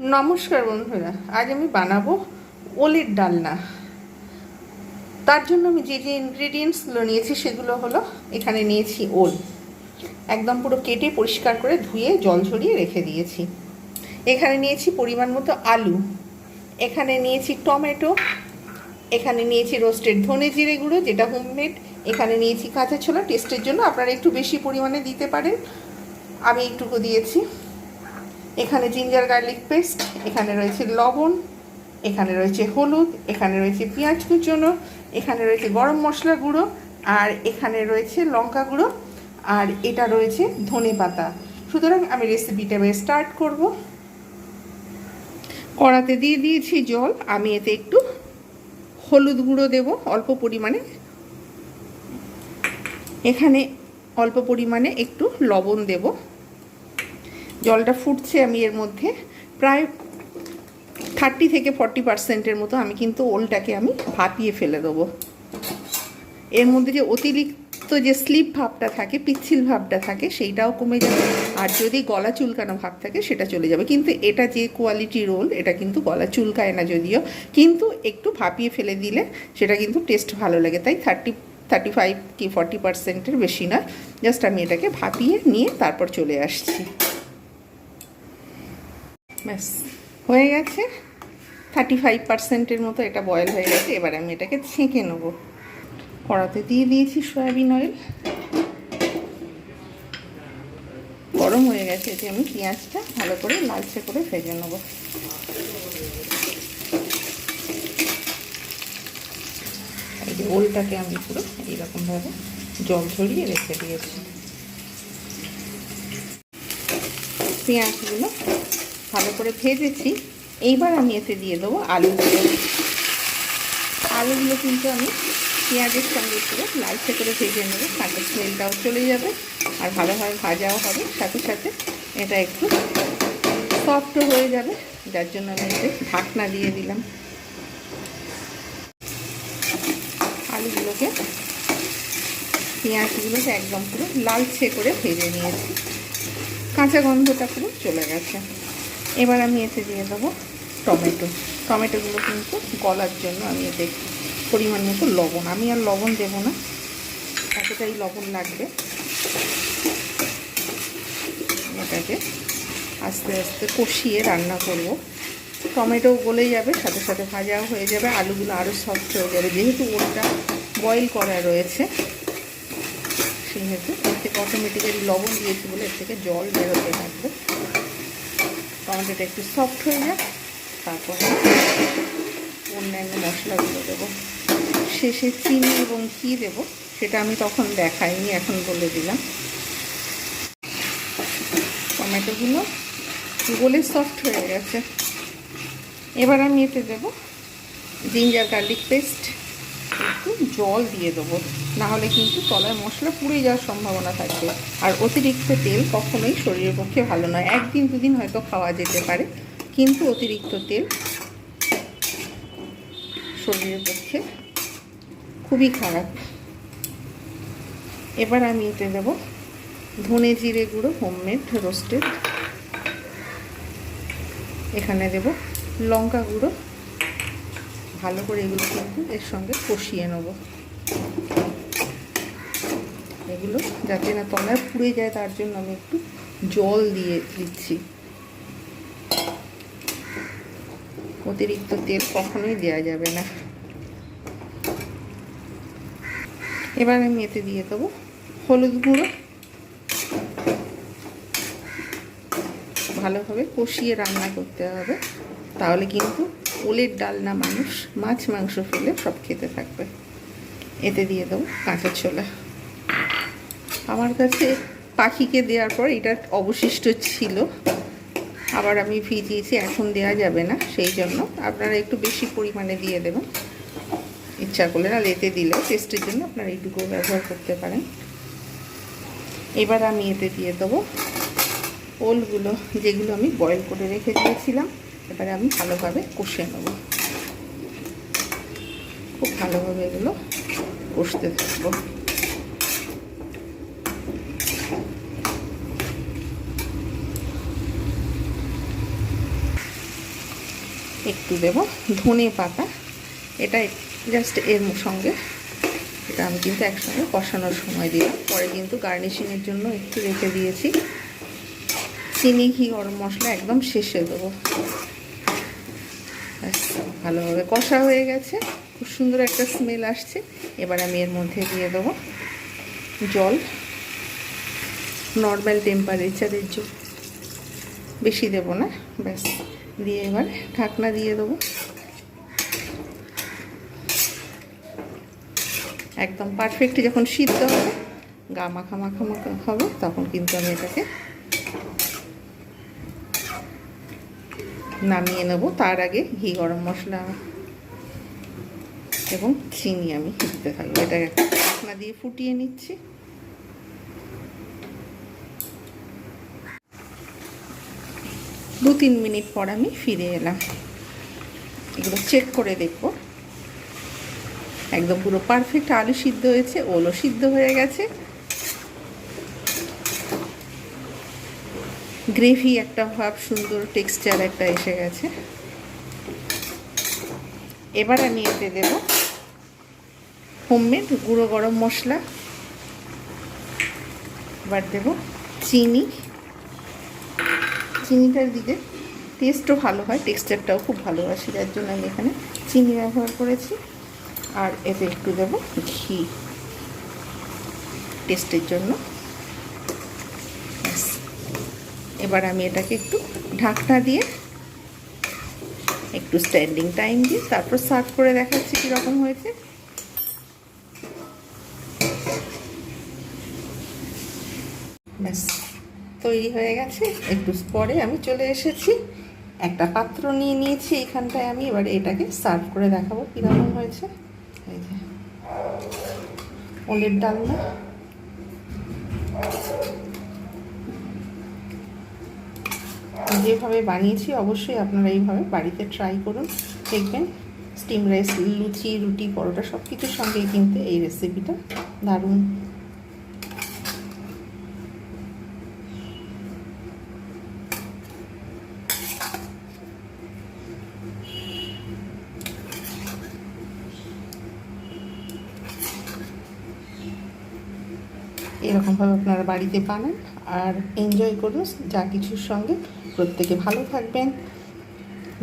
নমস্কার বন্ধুরা, আজ আমি বানাবো ওলের ডালনা। তার জন্য আমি যে যে ইনগ্রেডিয়েন্টসগুলো নিয়েছি সেগুলো হলো এখানে নিয়েছি ওল। একদম পুরো কেটে পরিষ্কার করে ধুয়ে জল ঝরিয়ে রেখে দিয়েছি। এখানে নিয়েছি পরিমাণ মতো আলু। এখানে নিয়েছি টমেটো। এখানে নিয়েছি রোস্টেড ধনে জিরে গুঁড়ো, যেটা হোমমেড এখানে নিয়েছি কাঁচা ছোলা। টেস্টের জন্য আপনারা একটু বেশি পরিমাণে দিতে পারেন। আমি একটুকু দিয়েছি। এখানে জিঞ্জার গার্লিক পেস্ট এখানে রয়েছে লবণ, এখানে রয়েছে হলুদ, এখানে রয়েছে পেঁয়াজ কুচোনো, এখানে রয়েছে গরম মশলা গুঁড়ো, আর এখানে রয়েছে লঙ্কা গুঁড়ো, আর এটা রয়েছে ধনে পাতা। সুতরাং আমি রেসিপিটা স্টার্ট করব। কড়াতে দিয়ে দিয়েছি জল, আমি এতে একটু হলুদ গুঁড়ো দেব, অল্প পরিমাণে। এখানে অল্প পরিমাণে একটু লবণ দেবো। জলটা ফুটছে আমি এর মধ্যে। প্রায় থার্টি থেকে ফর্টি পার্সেন্টের মতো আমি কিন্তু ওলটাকে আমি ভাপিয়ে ফেলে দেবো। এর মধ্যে যে অতিরিক্ত যে স্লিপ ভাবটা থাকে, পিচ্ছিল ভাবটা থাকে, সেইটাও কমে যাবে। আর যদি গলা চুলকানো ভাব থাকে, সেটা চলে যাবে। কিন্তু এটা যে কোয়ালিটি রোল এটা কিন্তু গলা চুলকায় না যদিও। কিন্তু একটু ভাপিয়ে ফেলে দিলে সেটা কিন্তু টেস্ট ভালো লাগে। তাই থার্টি থার্টি ফাইভ কি ফর্টি পার্সেন্টের বেশি না জাস্ট আমি এটাকে ভাপিয়ে নিয়ে তারপর চলে আসছি। ব্যাস। হয়ে গেছে। থার্টি ফাইভ পার্সেন্টের মতো এটা বয়েল হয়ে গেছে। এবার আমি এটাকে ছেঁকে নেব। কড়াতে দিয়ে দিয়েছি সয়াবিন অয়েল গরম হয়ে গেছে এতে আমি পেঁয়াজটা ভালো করে লালচে করে ভেজে নেব। এই যে ওলটাকে আমি পুরো এইরকমভাবে জল ঝরিয়ে রেখে দিয়েছি। পেঁয়াজগুলো ভালো করে ভেজেছি। এইবার আমি এতে দিয়ে দেবো আলুগুলো। আলুগুলো কিন্তু আমি পেঁয়াজের সঙ্গে পুরো লালচে করে ভেজে নেব কাঁচা স্মেলটাও চলে যাবে আর ভালোভাবে ভাজাও হবে। সাথে সাথে এটা একটু সফটও হয়ে যাবে, যার জন্য আমি এতে ঢাকনা দিয়ে দিলাম। আলুগুলোকে পেঁয়াজগুলোকে একদম পুরো লালচে করে ভেজে নিয়েছি। কাঁচা গন্ধটা পুরো চলে গেছে। এবার আমি এতে দিয়ে দেবো টমেটো। টমেটোগুলো কিন্তু গলার জন্য আমি এতে পরিমাণ মতো লবণ। আমি আর লবণ দেবো না, এতটাই লবণ লাগবে। এটাকে আস্তে আস্তে কষিয়ে রান্না করব। টমেটো গলে যাবে, সাথে সাথে ভাজাও হয়ে যাবে। আলুগুলো আরও সফট হয়ে যাবে। যেহেতু ওটা বয়েল করা রয়েছে, সেহেতু এর থেকে অটোমেটিক্যালি লবণ দিয়েছি বলে এর থেকে জল বেরোতে থাকবে। টমেটোটা একটু সফট হয়ে যাক তারপরে অন্যান্য মশলাগুলো দেবো। শেষে চিনি এবং ঘি দেবো, সেটা আমি তখন দেখাইনি, এখন বলে দিলাম। টমেটোগুলো গলে সফট হয়ে গেছে। এবার আমি এতে দেবো জিঞ্জার গার্লিক পেস্ট একটু জল দিয়ে দেবো। নাহলে কিন্তু তলায় মশলা পুড়ে যাওয়ার সম্ভাবনা থাকবে। আর অতিরিক্ত তেল কখনোই শরীরের পক্ষে ভালো নয়। একদিন দুদিন হয়তো খাওয়া যেতে পারে, কিন্তু অতিরিক্ত তেল শরীরের পক্ষে খুবই খারাপ। এবার আমি এতে দেব ধনে জিরে গুঁড়ো, হোমমেড রোস্টেড। এখানে দেব লঙ্কা গুঁড়ো ভালো করে এগুলো কিন্তু এর সঙ্গে কষিয়ে নেব। এগুলো যাতে না তলায় পুড়ে যায়, তার জন্য আমি একটু জল দিয়ে দিচ্ছি। অতিরিক্ত তেল কখনোই দেওয়া যাবে না। এবার আমি এতে দিয়ে দেবো হলুদ গুঁড়ো। ভালোভাবে কষিয়ে রান্না করতে হবে। তাহলে কিন্তু ওলের ডালনা মানুষ মাছ, মাংস ফেলে সব খেতে থাকবে। এতে দিয়ে দেবো কাঁচা ছোলা। আমার কাছে পাখিকে দেওয়ার পর এটা অবশিষ্ট ছিল। আবার আমি ভিজিয়েছি, এখন দেওয়া যাবে না, সেই জন্য আপনারা একটু বেশি পরিমাণে দিয়ে দেবেন। ইচ্ছা করলে না, লেতে দিলে টেস্টের জন্য আপনারা এইটুকু ব্যবহার করতে পারেন। এবার আমি এতে দিয়ে দেবো ওলগুলো, যেগুলো আমি বয়েল করে রেখে দিয়েছিলাম। এবারে আমি ভালোভাবে কষে নেব। খুব ভালোভাবে এগুলো কষতে থাকব। একটু দেব ধনে পাতা। এটা জাস্ট এর সঙ্গে এটা আমি কিন্তু একসঙ্গে কষানোর সময় দিলাম। পরে কিন্তু গার্নিশিংয়ের জন্য একটু রেখে দিয়েছি। চিনি, ঘি, গরম মশলা একদম শেষে দেবো ভালোভাবে কষা হয়ে গেছে। খুব সুন্দর একটা স্মেল আসছে। এবার আমি এর মধ্যে দিয়ে দেবো জল। নর্মাল টেম্পারেচারের জল বেশি দেব না। ব্যাস, দিয়ে এবার ঢাকনা দিয়ে দেবো। একদম পারফেক্ট যখন সিদ্ধ হবে, গা মাখা মাখা মাখা হবে, তখন কিন্তু আমি এটাকে নামিয়ে নেব। তার আগে ঘি গরম মশলা এবং চিনি আমি দিতে থাকব। এটাকে একটা দিয়ে ফুটিয়ে নিচ্ছি। দু তিন মিনিট পর আমি ফিরে এলাম। এগুলো চেক করে দেখব। একদম পুরো পারফেক্ট আলু সিদ্ধ হয়েছে, ওলও সিদ্ধ হয়ে গেছে। গ্রেভি, একটা ভাব সুন্দর টেক্সচার একটা এসে গেছে। এবার আমি এতে দেব হোমমেড গুঁড়ো গরম মশলা। এবার দেব চিনি। চিনিটার দিকে টেস্টও ভালো হয় টেক্সচারটাও খুব ভালো আসে যার জন্য আমি এখানে চিনি ব্যবহার করেছি। আর এতে একটু দেব ঘি টেস্টের জন্য ব্যাস। এবার আমি এটাকে একটু ঢাকনা দিয়ে একটু স্ট্যান্ডিং টাইম দিয়ে তারপর সার্ভ করে দেখাচ্ছি কীরকম হয়েছে। ব্যাস, তৈরি হয়ে গেছে। একটু পরে আমি চলে এসেছি। একটা পাত্র নিয়ে নিয়েছি এখানটায় আমি। এবার এটাকে সার্ভ করে দেখাবো কীরকম হয়েছে। ওলের ডালনা। যেভাবে বানিয়েছি, অবশ্যই আপনারা এইভাবে বাড়িতে ট্রাই করুন। দেখবেন স্টিম রাইস লুচি, রুটি, পরোটা সব কিছুর সঙ্গেই কিন্তু এই রেসিপিটা দারুণ এরকমভাবে আপনারা বাড়িতে বানান আর এনজয় করুন যা কিছুর সঙ্গে। প্রত্যেকে ভালো থাকবেন।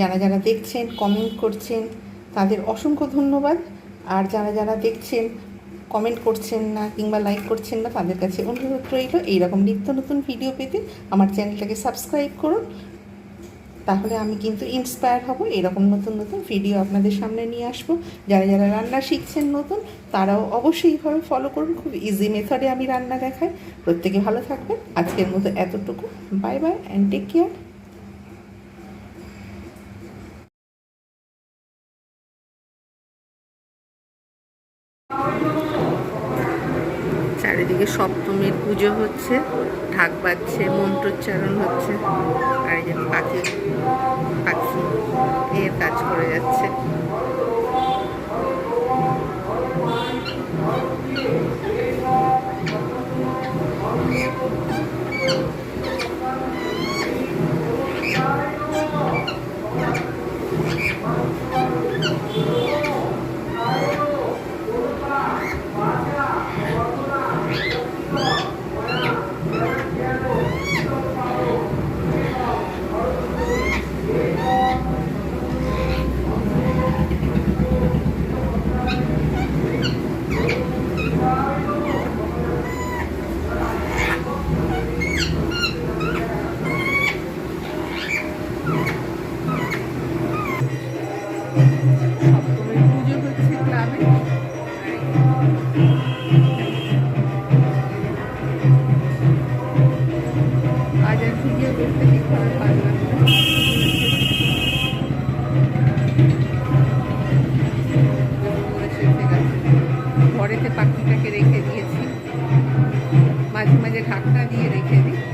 যারা যারা দেখছেন কমেন্ট করছেন, তাদের অসংখ্য ধন্যবাদ। আর যারা যারা দেখছেন কমেন্ট করছেন না কিংবা লাইক করছেন না, তাদের কাছে অনুরোধ রইল, এইরকম নিত্য নতুন ভিডিও পেতে আমার চ্যানেলটাকে সাবস্ক্রাইব করুন। তাহলে আমি কিন্তু ইন্সপায়ার হব। এরকম নতুন নতুন ভিডিও আপনাদের সামনে নিয়ে আসব। যারা যারা রান্না শিখছেন নতুন, তারাও অবশ্যই এইভাবে ফলো করুন। খুব ইজি মেথডে আমি রান্না দেখাই। প্রত্যেকে ভালো থাকবেন। আজকের মতো এতটুকু। Bye bye and take care চারিদিকে সপ্তমীর পুজো হচ্ছে, ঢাক বাজছে, মন্ত্রোচ্চারণ হচ্ছে, আর এই যে পাখি পাখি এর কাজ করে যাচ্ছে। সপ্তমীর পুজো হচ্ছে ক্লাবে আজ আর ভিডিও করতে ঠিক করে পারলাম। ঘরেতে পাখিটাকে রেখে দিয়েছি মাঝে মাঝে ঢাকনা দিয়ে রেখে দিই